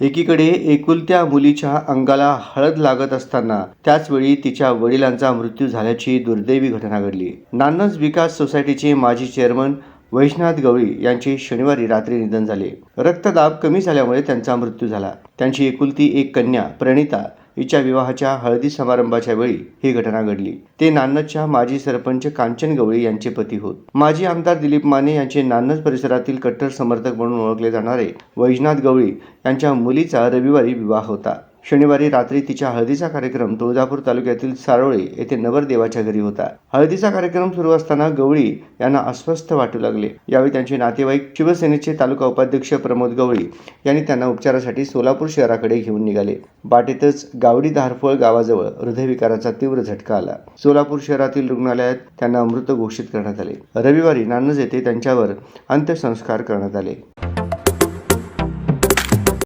एकीकडे एकुलत्या मुलीच्या अंगाला हळद लागत असताना त्याचवेळी तिच्या वडिलांचा मृत्यू झाल्याची दुर्दैवी घटना घडली. नान्नज विकास सोसायटीचे माजी चेअरमन वैजनाथ गवळी यांचे शनिवारी रात्री निधन झाले. रक्तदाब कमी झाल्यामुळे त्यांचा मृत्यू झाला. त्यांची एकुलती एक कन्या प्रणिता हिच्या विवाहाच्या हळदी समारंभाच्या वेळी ही घटना घडली. ते नान्नजच्या माजी सरपंच कांचन गवळी यांचे पती होत. माजी आमदार दिलीप माने यांचे नान्नज परिसरातील कट्टर समर्थक म्हणून ओळखले जाणारे वैजनाथ गवळी यांच्या मुलीचा रविवारी विवाह होता. शनिवारी रात्री तिच्या हळदीचा कार्यक्रम तुळजापूर तालुक्यातील सारोळे येथे नवरदेवाच्या घरी होता. हळदीचा कार्यक्रम सुरू असताना गवळी यांना अस्वस्थ वाटू लागले. यावेळी त्यांचे नातेवाईक शिवसेनेचे तालुका उपाध्यक्ष प्रमोद गवळी यांनी त्यांना उपचारासाठी सोलापूर शहराकडे घेऊन निघाले. बाटेतच गावडी धारफळ गावाजवळ हृदयविकाराचा तीव्र झटका आला. सोलापूर शहरातील रुग्णालयात त्यांना मृत घोषित करण्यात आले. रविवारी नान्नज येथे त्यांच्यावर अंत्यसंस्कार करण्यात आले.